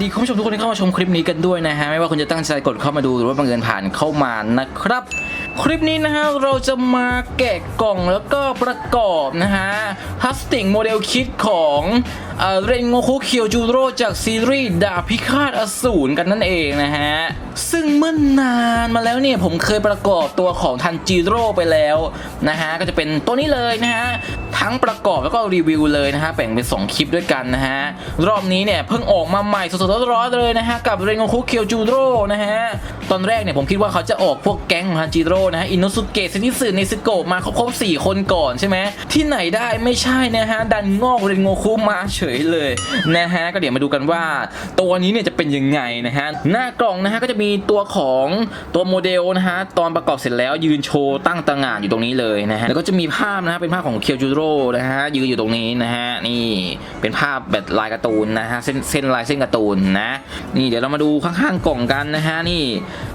ดีคุณผู้ชมทุกคนที่เข้ามาชมคลิปนี้กันด้วยนะฮะไม่ว่าคุณจะตั้งใจกดเข้ามาดูหรือว่าบังเอิญผ่านเข้ามานะครับ คลิปนี้นะฮะเราจะมาแกะกล่องแล้วก็ประกอบนะฮะพลาสติกโมเดลคิดของ เรนโงคุเคียวจูโร่จากซีรีส์ดาบพิฆาตอสูรกันนั่นเองนะฮะ ซึ่งเมื่อนนานมาแล้วเนี่ยผมเคยประกอบตัวของทันจิโร่ไปแล้วนะฮะ ก็จะเป็นตัวนี้เลยนะฮะ ทั้งประกอบแล้วก็รีวิวเลยนะฮะ แบ่งเป็น 2 คลิปด้วยกันนะฮะ รอบนี้เนี่ยเพิ่งออกมาใหม่สดๆร้อนๆเลยนะฮะ กับเรนโงคุเคียวจูโร่นะฮะ ตอนแรกเนี่ยผมคิดว่าเขาจะออกพวกแก๊งของทันจิโร่นะฮะอินโนสุเกะเซนิสึเนซึโกะมาครบๆสี่คนก่อนใช่ไหมที่ไหนได้ไม่ใช่นะฮะดันงอกเรนโงคุมาเฉยเลยนะฮะก็เดี๋ยวมาดูกันว่า ตัวนี้เนี่ยจะเป็นยังไงนะฮะหน้ากล่องนะฮะก็จะมีตัวของตัวโมเดลนะฮะตอนประกอบเสร็จแล้วยืนโชว์ตั้งต่างานอยู่ตรงนี้เลยนะฮะแล้วก็จะมีภาพนะฮะเป็นภาพของเคียวจูโร่นะฮะยืนอยู่ตรงนี้นะฮะนี่เป็นภาพแบบลายการ์ตูนนะฮะเส้นเส้นลายเส้นการ์ตูนนะนี่เดี๋ยวเรามาดูข้างๆกล่องกันนะฮะนี่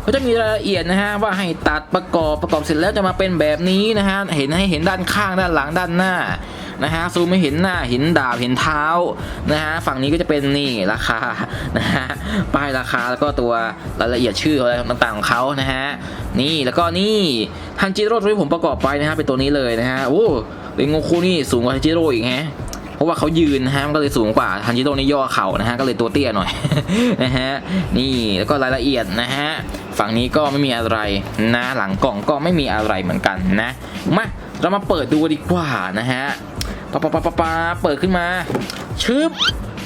ก็จะมีรายละเอียดนะฮะว่าให้ตัดประกอบประกอบเสร็จแล้วจะมาเป็นแบบนี้นะฮะเห็นให้เห็นด้านข้างด้านหลังด้านหน้า นะฮะซูมไม่เห็นหน้าเห็นดาบเห็นเท้านะฮะฝั่งนี้ก็จะเป็นนี่ราคานะฮะป้ายราคาแล้วก็ตัวรายละเอียดชื่ออะไรต่างๆของเขานะฮะนี่แล้วก็นี่ทันจิโร่ที่ผมประกอบไปนะฮะเป็นตัวนี้เลยนะฮะโอ้เรนโงคุนี่สูงกว่าทันจิโร่อีกฮะเพราะว่าเขายืนนะฮะมันก็เลยสูงกว่าทันจิโร่นี่ย่อเข่านะฮะก็เลยตัวเตี้ยหน่อยนะฮะนี่แล้วก็รายละเอียดนะฮะฝั่งนี้ก็ไม่มีอะไรนะหลังกล่องก็ไม่มีอะไรเหมือนกันนะมาเรามาเปิดดูดีกว่านะฮะ ปะปะปะปะปะเปิดขึ้นมา ชึบ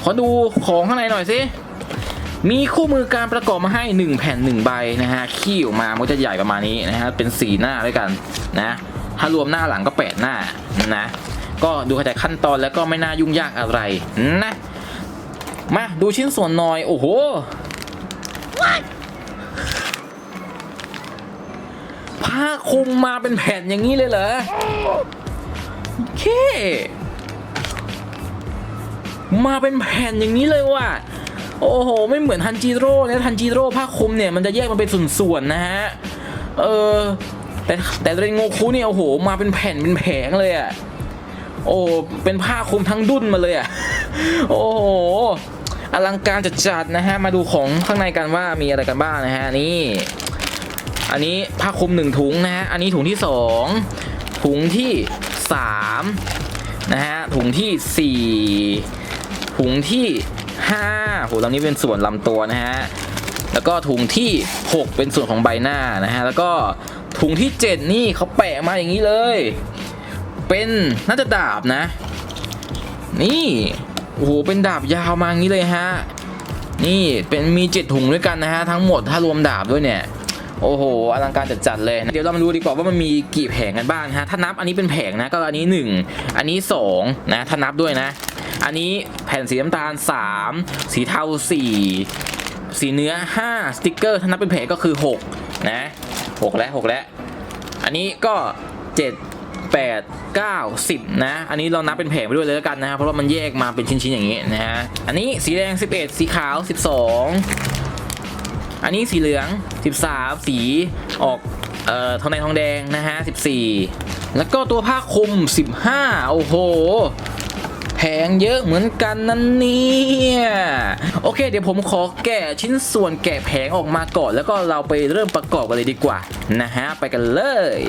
ขอดูของข้างในหน่อยสิ มีคู่มือการประกอบมาให้ 1 แผ่น 1 ใบนะฮะ ขี้ออกมามันก็จะใหญ่ประมาณนี้นะฮะ เป็น 4 หน้าด้วยกันนะ ถ้ารวมหน้าหลังก็ 8 หน้านะ ก็ดูเข้าใจขั้นตอนแล้วก็ไม่น่ายุ่งยากอะไรนะ มาดูชิ้นส่วนหน่อย โอ้โหผ้าคลุมมาเป็นแผ่นอย่างนี้เลยเหรอ โอเค มาเป็นแผ่นอย่างนี้เลยว่ะโอ้โห ไม่เหมือนทันจิโร่นี่ยทันจิโร่ผ้าคลุมเนี่ยมันจะแยกมาเป็นส่วนๆนะฮะเออแต่แต่เรนโงคุเนี่ยโอ้โห มาเป็นแผ่นเป็นแผงเลยอะโอ้เป็นผ้าคลุมทั้งดุนมาเลยอะโอ้โหอลังการจัดๆนะฮะมาดูของข้างในกันว่ามีอะไรกันบ้างนะฮะนี่อันนี้ผ้าคลุมหนึ่งถุงนะฮะอันนี้ถุงที่สองถุงที่สามนะฮะถุงที่สี่ ถุงที่ห้าโหตรงนี้เป็นส่วนลำตัวนะฮะแล้วก็ถุงที่หกเป็นส่วนของใบหน้านะฮะแล้วก็ถุงที่เจ็ดนี่เขาแปะมาอย่างนี้เลย เป็นน่าจะดาบนะ นี่โอ้โหเป็นดาบยาวมาอย่างนี้เลยฮะนี่เป็นมีเจ็ดถุงด้วยกันนะฮะทั้งหมดถ้ารวมดาบด้วยเนี่ยโอ้โหอลังการจัดๆเลยนะเดี๋ยวเรามาดูดีกว่าว่ามันมีกี่แผงกันบ้างฮะถ้านับอันนี้เป็นแผงนะก็อันนี้ 1 อันนี้2นะถ้านับด้วยนะ อันนี้แผ่นสีน้ำตาล 3 สีเทา 4 สีเนื้อ 5 สติกเกอร์ถ้านับเป็นแผงก็คือ 6 นะ 6 แล้ว 6 แล้ว อันนี้ก็ 7 8 9 10 นะ อันนี้เรานับเป็นแผงไปด้วยเลยแล้วกันนะครับเพราะว่ามันแยกมาเป็นชิ้นๆอย่างนี้นะฮะ อันนี้สีแดง 11 สีขาว 12 อันนี้สีเหลือง 13 สีออกเอ่อทองแดงทองแดงนะฮะ 14 แล้วก็ตัวผ้าคลุม 15 โอ้โห แพงเยอะเหมือนกันนั่นเนี่ยโอเค เดี๋ยวผมขอแกะชิ้นส่วนแกะแผงออกมาก่อน แล้วก็เราไปเริ่มประกอบกันเลยดีกว่านะฮะไปกันเลย